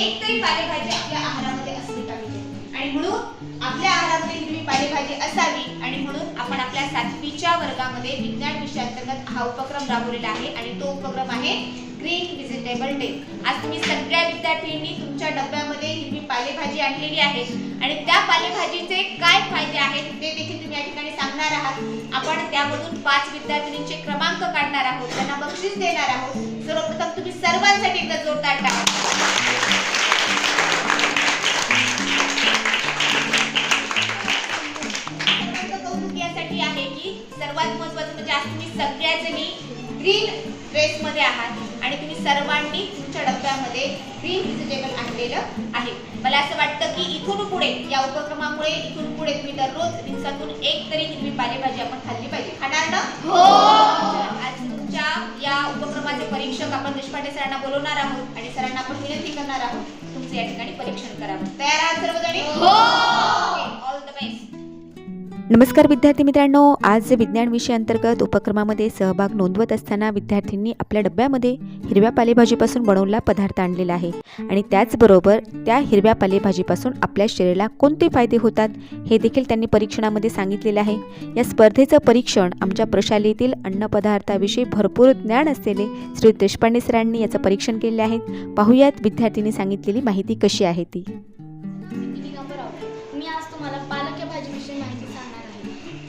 एक तरी पालेभाजी आपल्या आहारामध्ये असली पाहिजे. आणि म्हणून आपल्या आहारामध्ये हिरवी पालेभाजी असावी आणि म्हणून आपण आपल्या सातवीच्या वर्गामध्ये विज्ञान विषयाअंतर्गत हा उपक्रम राबवलेला आहे आणि तो उपक्रम आहे ग्रीन व्हेजिटेबल डे आज तुम्ही सगळ्या विद्यार्थ्यांनी तुमच्या डब्यामध्ये हिरवी पालेभाजी आणलेली आहे आणि त्या पालेभाजीचे काय फायदे आहेत ते देखील तुम्ही या ठिकाणी सांगणार आहात. आपण त्यामधून पाच विद्यार्थिनींचे क्रमांक काढणार आहोत त्यांना बक्षीस देणार आहोत. सर्वप्रथम तुम्ही सर्वांसाठी एकदा जोरदार टाका मध्ये आहात आणि तुम्ही सर्वांनी तुमच्या डब्यामध्ये ग्रीन व्हेजिटेबल आणलेलं आहे. मला असं वाटतं की इथून पुढे या उपक्रमामुळे इथून पुढे तुम्ही दररोज दिवसातून एक तरी हिरवी पालेभाजी आपण खाल्ली पाहिजे. खाणार ना? हो! आज तुमच्या या उपक्रमाचे परीक्षक आपण देशपांडे सरांना बोलवणार आहोत आणि सरांना आपण विनंती करणार आहोत तुमचं या ठिकाणी परीक्षण करावं. तयार आहात सर्वजणी? हो! ऑल द बेस्ट नमस्कार विद्यार्थी मित्रांनो आज विज्ञान विषय अंतर्गत उपक्रमामध्ये सहभाग नोंदवत असताना विद्यार्थ्यांनी आपल्या डब्यामध्ये हिरव्या पालेभाजीपासून बनवलेला पदार्थ आणलेला आहे. आणि त्याचबरोबर त्या हिरव्या पालेभाजीपासून आपल्या शरीराला कोणते फायदे होतात हे देखील त्यांनी परीक्षणामध्ये सांगितलेलं आहे. या स्पर्धेचं परीक्षण आमच्या प्रशालेतील अन्नपदार्थाविषयी भरपूर ज्ञान असलेले श्री देशपांडे सरांनी याचं परीक्षण केले आहे. पाहुयात विद्यार्थ्यांनी सांगितलेली माहिती कशी आहे ती. मी आज तुम्हाला पालक या भाजीविषयी माहिती सांगणार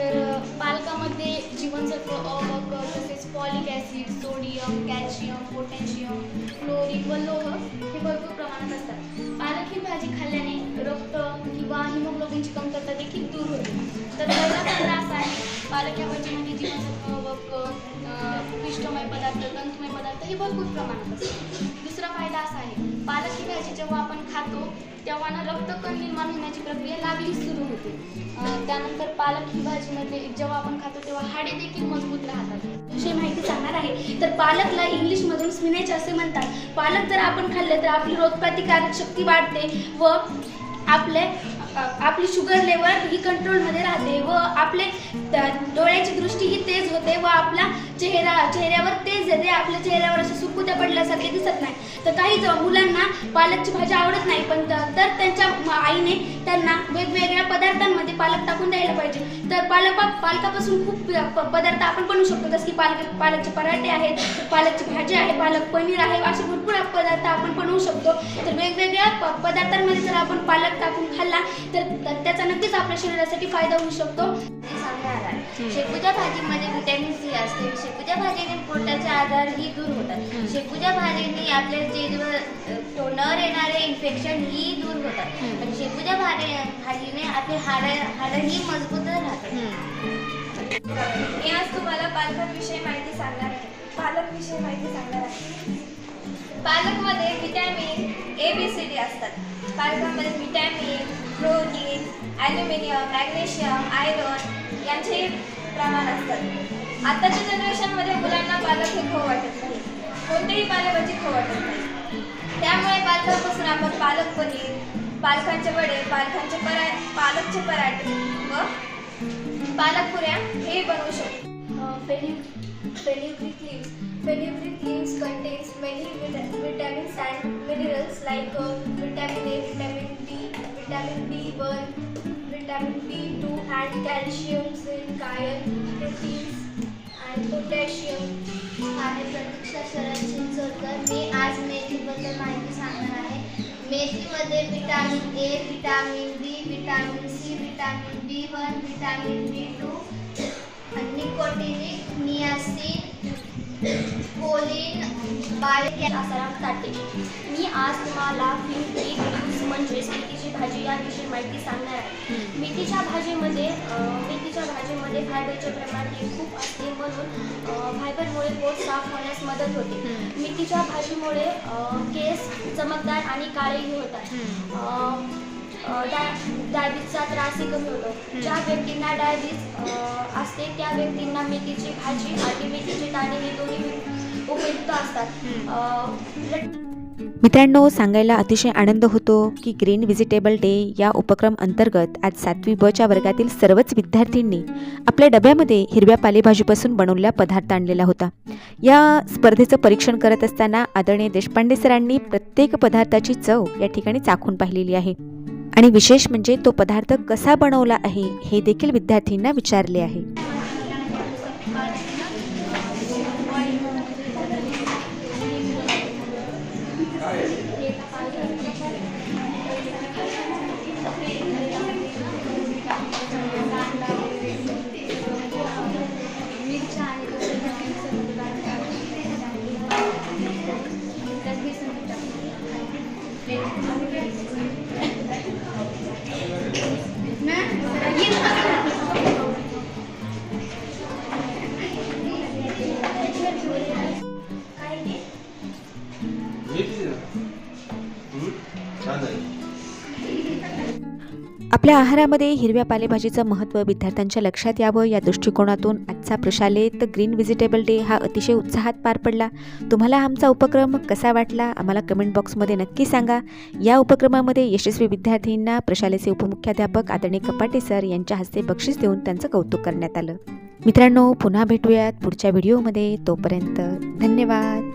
तर पालकामध्ये जीवनसत्व अ व क तसेच folic acid sodium calcium potassium chlorine व लोह हे भरपूर प्रमाणात असतात. पालक ही भाजी खाल्ल्याने रक्त किंवा हिमोग्लोबिनची कमतरता देखील दूर होते. तर पहिला फायदा असा आहे पालक या भाजीमध्ये जीवनसत्व व क पिष्टमय पदार्थ तंतुमय पदार्थ हे भरपूर प्रमाणात असतात. दुसरा फायदा असा आहे पालक ही भाजी जेव्हा आपण खातो तेव्हा ना रक्तकण निर्माण होण्याची प्रक्रिया लागलीच सुरू होते. त्यानंतर पालक ही भाजीमध्ये जेव्हा आपण खातो तेव्हा हाडे देखील मजबूत राहतात. विषयी माहिती सांगणार आहे. तर पालकला इंग्लिशमधून स्पिनेच असे म्हणतात. पालक जर आपण खाल्ले तर आपली रोगप्रतिकारक शक्ती वाढते व आपले आपली शुगर लेवल ही कंट्रोलमध्ये राहते व आपले डोळ्याची दृष्टी ही तेज होते व आपला चेहरा चेहऱ्यावर तेज येते. आपल्या चेहऱ्यावर असे सुकुत्या पडल्यासारखे दिसत नाही. तर काही मुलांना पालकची भाजी आवडत नाही पण तर त्यांच्या आईने त्यांना वेगवेगळ्या पदार्थांमध्ये पालक टाकून द्यायला पाहिजे. तर पालक पालकापासून खूप प- पदार्थ आपण बनवू शकतो. जसं की पालक पालकचे पराठे आहेत पालकची भाजी आहे पालक पनीर आहे असे भरपूर शकतो. तर वेगवेगळ्या पदार्थांमध्ये जर आपण पालक टाकून खाल्ला तर त्याचा नक्कीच आपल्या शरीरासाठी फायदा होऊ शकतो. शेपूच्या भाजीमध्ये व्हिटॅमिन सी असते. शेपूच्या भाजीने पोटाचे आजार ही दूर होतात. शेपूच्या भाजीने आपल्या चेहऱ्यावर तोंडावर येणारे इन्फेक्शन ही दूर होतात. आणि शेपूच्या भाजी भाजीने आपले हाड हाडं ही मजबूत राहतात. मी आज तुम्हाला पालकांविषयी माहिती सांगणार आहे. पालकविषयी माहिती सांगणार आहे. पालकमध्ये vitamin A B C D असतात. पालकामध्ये vitamin protein aluminium magnesium iron यांचे प्रमाण असतात. आताच्या जनरेशनमध्ये मुलांना पालक हे खाऊ वाटत नाही. कोणतेही पालेभाजी खाऊ वाटत नाही. त्यामुळे पालकापासून आपण पालक पनीर पालकांचे वडे पालकांचे परा पालकचे पराठे व पालक पुऱ्या हे बनवू शकतो. फेन्युग्रिक leaves फेन्युग्रिक leaves contains many vitamins and minerals like uh, vitamin A, vitamin D, vitamin B1, vitamin B2 and calcium, zinc, iron, proteins and potassium. आहे प्रतीक्षा शरद चिंचोलकर मी आज मेथीबद्दल माहिती सांगणार आहे मेथीमध्ये vitamin A vitamin B vitamin C vitamin B one vitamin B two nicotinic niacin choline by Asaram Tate मी आज तुम्हाला फिल्ट्री use म्हणजेच मेथीची भाजी याविषयी माहिती सांगणार आहे. मेथीच्या भाजीमध्ये मेथीच्या भाजीमध्ये फायबरचे प्रमाण हे खूप असते म्हणून फायबरमुळे पोट साफ होण्यास मदत होते. मेथीच्या भाजीमुळे केस चमकदार आणि काळेही होतात. डाय डायबिटीसचा त्रासही कमी होतो. ज्या व्यक्तींना डायबिटीस असते त्या व्यक्तींना मेथीची भाजी आणि मेथीचे दाणे असतात. मित्रांनो सांगायला अतिशय आनंद होतो की ग्रीन व्हिजिटेबल डे या उपक्रम अंतर्गत आज सातवी ब च्या वर्गातील सर्वच विद्यार्थ्यांनी आपल्या डब्यामध्ये हिरव्या पालेभाजीपासून बनवलेला पदार्थ आणलेला होता. या स्पर्धेचं परीक्षण करत असताना आदरणीय देशपांडे सरांनी प्रत्येक पदार्थाची चव या ठिकाणी चाखून पाहिलेली आहे. आणि विशेष म्हणजे तो पदार्थ कसा बनवला आहे हे देखील विद्यार्थ्यांना विचारले आहे. आपल्या आहारामध्ये हिरव्या पालेभाजीचं महत्त्व विद्यार्थ्यांच्या लक्षात यावं या दृष्टिकोनातून आजचा प्रशालेत ग्रीन व्हेजिटेबल डे हा अतिशय उत्साहात पार पडला. तुम्हाला आमचा उपक्रम कसा वाटला? आम्हाला कमेंट बॉक्समध्ये नक्की सांगा. या उपक्रमामध्ये यशस्वी विद्यार्थ्यांना प्रशालेचे उपमुख्याध्यापक आदरणीय कपाटे सर यांच्या हस्ते बक्षीस देऊन त्यांचं कौतुक करण्यात आलं. मित्रांनो पुन्हा भेटूयात पुढच्या व्हिडिओमध्ये. तोपर्यंत धन्यवाद.